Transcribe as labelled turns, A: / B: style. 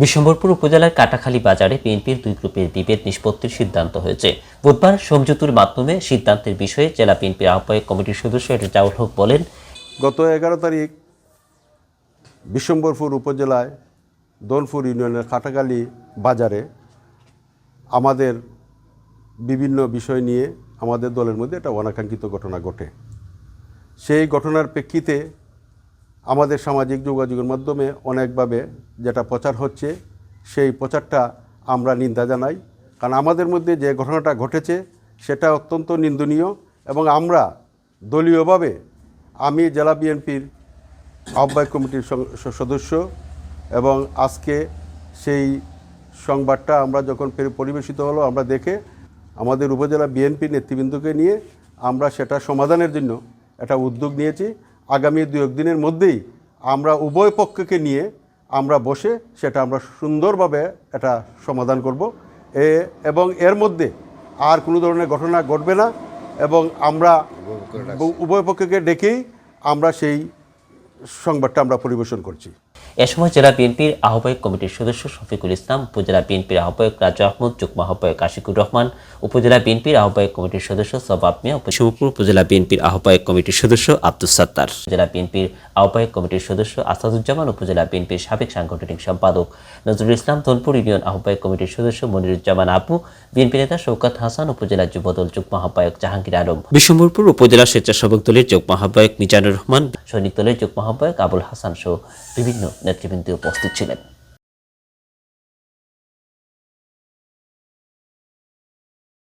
A: বিশ্বম্বরপুর উপজেলার কাটাখালী বাজারে বিএনপির দুই গ্রুপের বিভেদ নিষ্পত্তির সিদ্ধান্ত হয়েছে। বুধবার সমঝোতার মাধ্যমে সিদ্ধান্তের বিষয়ে জেলা বিএনপির আহ্বায়ক কমিটির সদস্য রেজাউল হক বলেন,
B: গত এগারো তারিখ বিশ্বম্বরপুর উপজেলায় দোলপুর ইউনিয়নের খাটাকালি বাজারে আমাদের বিভিন্ন বিষয় নিয়ে আমাদের দলের মধ্যে একটা অনাকাঙ্ক্ষিত ঘটনা ঘটে। সেই ঘটনার প্রেক্ষিতে আমাদের সামাজিক যোগাযোগের মাধ্যমে অনেকভাবে যেটা প্রচার হচ্ছে, সেই প্রচারটা আমরা নিন্দা জানাই। কারণ আমাদের মধ্যে যে ঘটনাটা ঘটেছে, সেটা অত্যন্ত নিন্দনীয় এবং আমরা দলীয়ভাবে আমি জেলা বিএনপির আহ্বায়ক কমিটির সদস্য এবং আজকে সেই সংবাদটা আমরা যখন পরি- পরিবেশিত হলো, আমরা দেখে আমাদের উপজেলা বিএনপি নেতৃবৃন্দকে নিয়ে আমরা সেটা সমাধানের জন্য একটা উদ্যোগ নিয়েছি। আগামী দু একদিনের মধ্যেই আমরা উভয় পক্ষকে নিয়ে আমরা বসে সেটা আমরা সুন্দরভাবে এটা সমাধান করব। এ এবং এর মধ্যে আর কোনো ধরনের ঘটনা ঘটবে না এবং আমরা উভয় পক্ষকে ডেকেই আমরা সেই সংবাদটা আমরা পরিবেশন করছি।
A: এ সময় জেলা বিএনপির আহ্বায়ক কমিটির সদস্য শফিকুল ইসলাম উপজেলা বিএনপির আহ্বায়ক রাজু আহমদ যুগ্ম আহ্বায়ক আশিকুর রহমান উপজেলা বিএনপির আহ্বায়ক কমিটির সদস্য সবাব মিয়া শিবপুর উপজেলা বিএনপির আহ্বায়ক কমিটির সদস্য আব্দুস সাত্তার। জেলা বিএনপির আহ্বায়ক কমিটির সদস্য আসাদুজ্জামান উপজেলা বিএনপির সাবেক সাংগঠনিক সম্পাদক নজরুল ইসলাম ধনপুর ইউনিয়ন আহ্বায়ক কমিটির সদস্য মনিরুজ্জামান আবু বিএনপি নেতা শৌকত হাসান উপজেলা যুবদল যুগ্ম আহ্বায়ক জাহাঙ্গীর আলম। বিশ্বম্বরপুর উপজেলা স্বেচ্ছাসেবক দলের যুগ্ম আহ্বায়ক মিজানুর রহমান সৈনিক দলের যুগ্ম আহ্বায়ক আবুল হাসান সহ বিভিন্ন নেতৃবৃন্দ উপস্থিত ছিলেন।